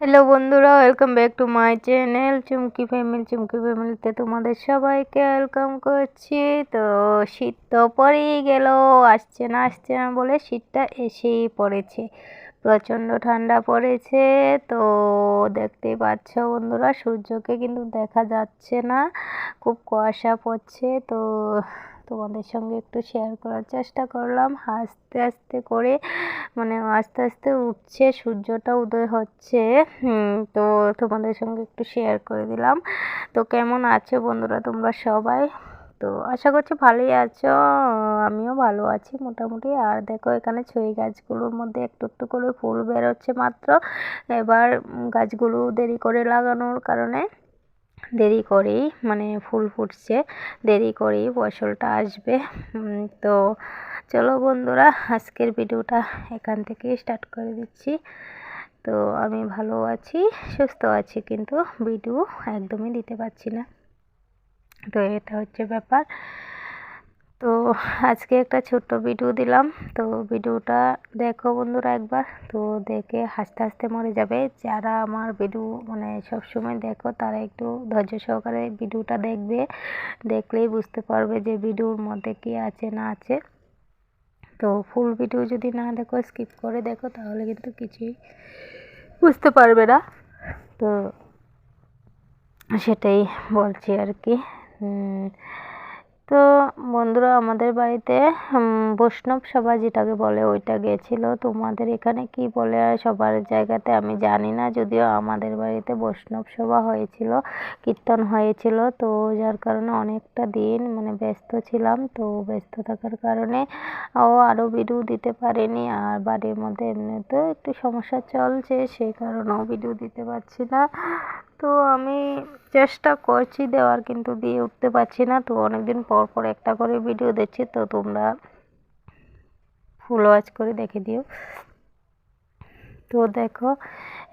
Hello বন্ধুরা welcome back to my channel Chumki family Chumki ফ্যামিলিতে তোমাদের সবাইকে ওয়েলকাম করছি। তো শীত তো পরেই গেল, আসছে না আসছে না বলে শীতটা এসেই পড়েছে, প্রচণ্ড ঠান্ডা পড়েছে। তো দেখতেই পাচ্ছ বন্ধুরা, সূর্যকে কিন্তু দেখা যাচ্ছে না, খুব কুয়াশা পড়ছে। তো তোমাদের সঙ্গে একটু শেয়ার করার চেষ্টা করলাম। আস্তে আস্তে করে মানে আস্তে আস্তে উঠছে, সূর্যটা উদয় হচ্ছে। তো তোমাদের সঙ্গে একটু শেয়ার করে দিলাম। তো কেমন আছো বন্ধুরা তোমরা সবাই? তো আশা করছি ভালোই আছো, আমিও ভালো আছি মোটামুটি। আর দেখো এখানে ছুঁই গাছগুলোর মধ্যে একটু একটু করে ফুল বেরোচ্ছে মাত্র। এবার গাছগুলো দেরি করে লাগানোর কারণে দেরি করেই মানে ফুল ফুটছে, দেরি করেই ফসলটা আসবে। তো চলো বন্ধুরা, আজকের ভিডিওটা এখান থেকে স্টার্ট করে দিচ্ছি। তো আমি ভালো আছি, সুস্থ আছি, কিন্তু ভিডিও একদমই দিতে পারছি না। তো এটা হচ্ছে ব্যাপার। তো আজকে একটা ছোট্ট ভিডিও দিলাম। তো ভিডিওটা দেখো বন্ধুরা একবার। তো দেখে হাসতে হাসতে মরে যাবে। যারা আমার ভিডিও মানে সবসময় দেখো, তারা একটু ধৈর্য সহকারে ভিডিওটা দেখবে। দেখলেই বুঝতে পারবে যে ভিডিওর মধ্যে কি আছে, না আছে। তো ফুল ভিডিও যদি না দেখো, স্কিপ করে দেখো, তাহলে কিন্তু কিছুই বুঝতে পারবে না। তো সেটাই বলছি আর কি। তো বন্ধুরা, আমাদের বাড়িতে বৈষ্ণব সভা যেটাকে বলে, ওইটা গেছিল। তোমাদের এখানে কি বলে? সবার জায়গাতে আমি জানি না, যদিও আমাদের বাড়িতে বৈষ্ণব সভা হয়েছিল, কীর্তন হয়েছিল। তো যার কারণে অনেকটা দিন মানে ব্যস্ত ছিলাম। তো ব্যস্ত থাকার কারণে ও আরও ভিডিও দিতে পারেনি। আর বাড়ির মধ্যে এমনিতেও একটু সমস্যা চলছে সেই কারণেও ভিডিও দিতে পারছি না। তো আমি চেষ্টা করছি দেওয়ার, কিন্তু দিয়ে উঠতে পারছি না। তো অনেকদিন পর পর একটা করে ভিডিও দিচ্ছি তো তোমরা ফুল ওয়াচ করে দেখে দিও। তো দেখো,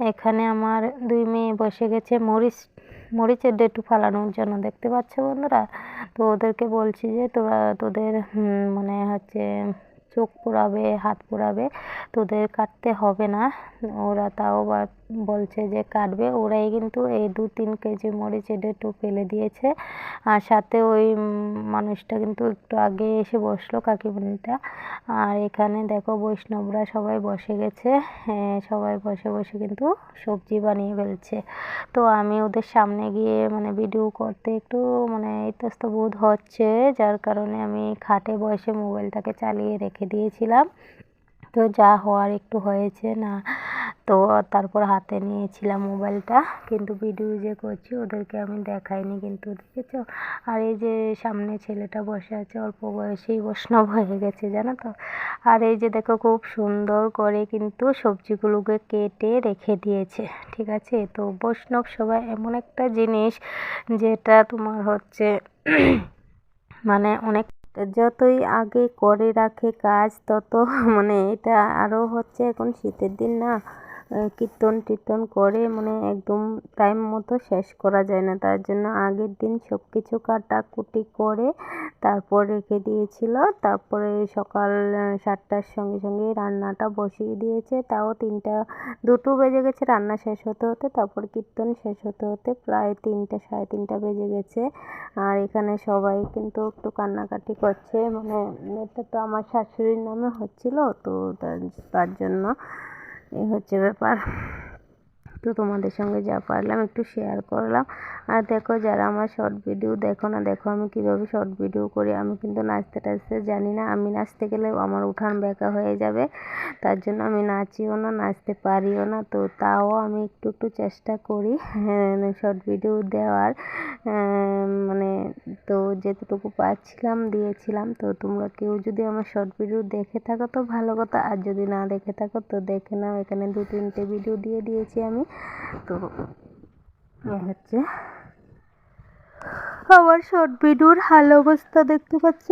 এখানে আমার দুই মেয়ে বসে গেছে মরিচ, মরিচের ডেটু ফালানোর জন্য, দেখতে পাচ্ছ বন্ধুরা? তো ওদেরকে বলছি যে, তোরা তোদের মানে হচ্ছে চোখ পোড়াবে, হাত পোড়াবে, তোদের কাটতে হবে না। ওরা তাও বা বলছে যে কাটবে। ওরাই কিন্তু এই দু তিন কেজি মরিচ একটু ফেলে দিয়েছে। আর সাথে ওই মানুষটা কিন্তু একটু আগে এসে বসল কাকিমণিটা। আর এখানে দেখো বৈষ্ণবরা সবাই বসে গেছে। সবাই বসে বসে কিন্তু সবজি বানিয়ে ফেলছে। তো আমি ওদের সামনে গিয়ে মানে ভিডিও করতে একটু মানে ইতস্ত বোধ হচ্ছে। যার কারণে আমি খাটে বসে মোবাইলটাকে চালিয়ে রেখে দিয়েছিলাম। তো যা হওয়ার একটু হয়েছে না। তো তারপর হাতে নিয়েছিলাম মোবাইলটা, কিন্তু ভিডিও যে করছি ওদেরকে আমি দেখাইনি কিন্তু, দেখেছ? আর এই যে সামনে ছেলেটা বসে আছে, অল্প বয়সেই বৈষ্ণব হয়ে গেছে, জানো তো? আর এই যে দেখো খুব সুন্দর করে কিন্তু সবজিগুলোকে কেটে রেখে দিয়েছে, ঠিক আছে? তো বৈষ্ণব সবাই এমন একটা জিনিস যেটা তোমার হচ্ছে মানে অনেক যতই আগে করে রাখে কাজ, তত মানে এটা আরও হচ্ছে এখন শীতের দিন না কীর্তন টীর্তন করে মানে একদম টাইম মতো শেষ করা যায় না। তার জন্য আগের দিন সব কিছু কাটাকুটি করে তারপর রেখে দিয়েছিল। তারপরে সকাল সাতটার সঙ্গে সঙ্গে রান্নাটা বসিয়ে দিয়েছে। তাও তিনটা, দুটো বেজে গেছে, রান্না শেষ হতে হতে, তারপর কীর্তন শেষ হতে হতে প্রায় তিনটে, সাড়ে তিনটা বেজে গেছে। আর এখানে সবাই কিন্তু একটু কান্নাকাটি করছে। মানে এটা তো আমার শাশুড়ির নামে হচ্ছিল, তো তার জন্য এই হচ্ছে ব্যাপার। তো তোমাদের সঙ্গে যা পারলাম, একটু শেয়ার করলাম। আর দেখো যারা আমার শর্ট ভিডিও দেখো না, দেখো আমি কীভাবে শর্ট ভিডিও করি, আমি কিন্তু নাচতে টাচতে জানি না। আমি নাচতে গেলে আমার উঠান বেঁকা হয়ে যাবে, তার জন্য আমি নাচিও না, নাচতে পারিও না। তো তাও আমি একটু একটু চেষ্টা করি শর্ট ভিডিও দেওয়ার। মানে তো যেতটুকু পাচ্ছিলাম দিয়েছিলাম। তো তোমরা কেউ যদি আমার শর্ট ভিডিও দেখে থাকো তো ভালো কথা, আর যদি না দেখে থাকো তো দেখে নাও। এখানে দু তিনটে ভিডিও দিয়ে দিয়েছি আমি। তো হচ্ছে আমার শর্ট ভিডিওর হাল অবস্থা দেখতে পাচ্ছ?